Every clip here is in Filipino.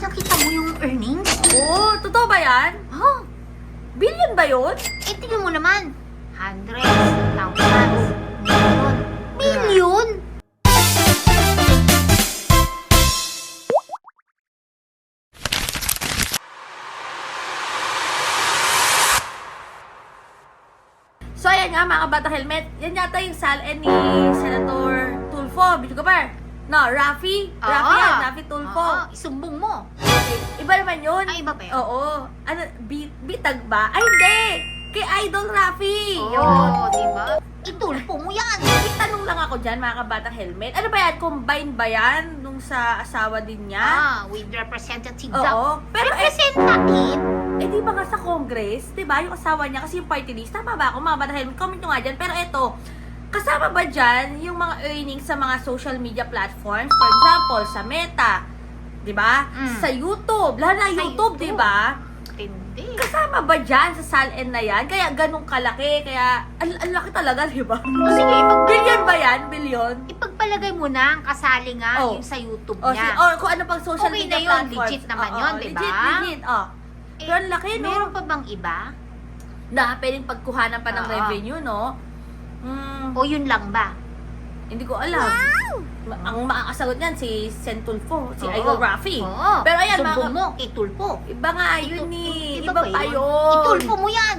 Pinakita mo yung earnings? Oo, totoo ba yan? Ha? Billion ba yun? Eh, tingnan mo naman. Hundreds, thousands, million. Million? So, ayan nga mga bata helmet. Yan yata yung salin ni Senator Tulfo. Ba? No, Rafi. Rafi yan. Rafi Tulfo. Oo, isumbong mo. Iba naman yun. Ay, iba pa yun? Oo. Ano, bi- bitag ba? Ay, hindi! Kay Idol Rafi. Oo, Yun. di ba? Itulpo mo yan. May tanong lang ako dyan, mga kabatang helmet. Ano ba yan? Combine ba yan nung sa asawa din niya? Ah, with representatives. Oo. Pero eh, Representative? eh, di ba nga sa Congress, di ba, yung asawa niya, kasi yung party list, tama ba ako, mga kabatang helmet? Comment nyo nga dyan. Pero eto, kasama ba dyan yung mga earnings sa mga social media platforms? For example, sa Meta, di ba? Mm. Sa YouTube, lalo na YouTube, YouTube. di ba? Tindi. Kasama ba dyan sa SALN na yan? Kaya ganun kalaki, kaya ang ang laki talaga, di ba? O sige, ipag- Billion ba yan? Billion? ipagpalagay mo na ang kasali nga Oh. yung sa YouTube O, si, niya. or kung ano pang social Okay media na yun, platforms. legit naman Oo, yun, di ba? Legit, legit. Oh. Eh, Pero ang laki, no? Meron pa bang iba? Na pwedeng pagkuhanan pa ng Oo. revenue, no? Hmm, O yun lang ba? hindi ko alam. Ma- Ang makakasagot niyan si Sentulfo, si Oo. Idol Rafi. Oo. Pero ayan, Sumbong mga- mo, kay Tulpo. Iba nga yun Itu- ni. iba Iba, ba pa yun? yun. Itulpo mo yan.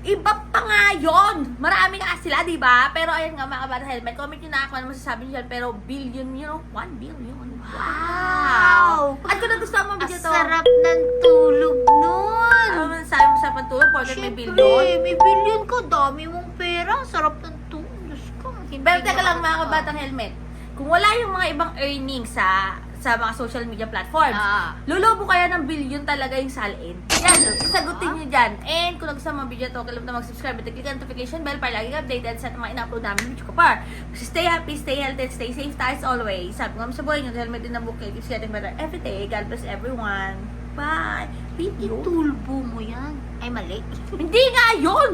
Iba pa nga yun. Marami nga sila, di ba? Pero ayan nga mga bata helmet. Comment nyo na ako ano masasabi nyo dyan. Pero billion, you know, 1 billion. Wow. At kung nagustuhan mo ang Ang video to, sarap ng tulog nun. ano man sabi mo sa pantulog, porket may Siyempre, billion. may billion ko. Dami mong pera. Ang sarap ng tulog. Diyos ko. hindi Pero teka lang mga ako. kabatang helmet. Kung wala yung mga ibang earnings sa sa mga social media platforms, Ah. Lulubo kaya ng billion talaga yung salin. Yan, isagutin nyo dyan. And kung nagustuhan ang video to, kalimutan mag-subscribe at click ang notification bell para lagi updated sa mga ina-upload namin video ko par. Stay happy, stay healthy, stay safe tayo as always. Sabi ko sa buhay nyo, helmet din ang bukay. Keeps getting better every day. God bless everyone. Bye. Video. Itulbo mo yan. Ay, mali. Hindi nga yun!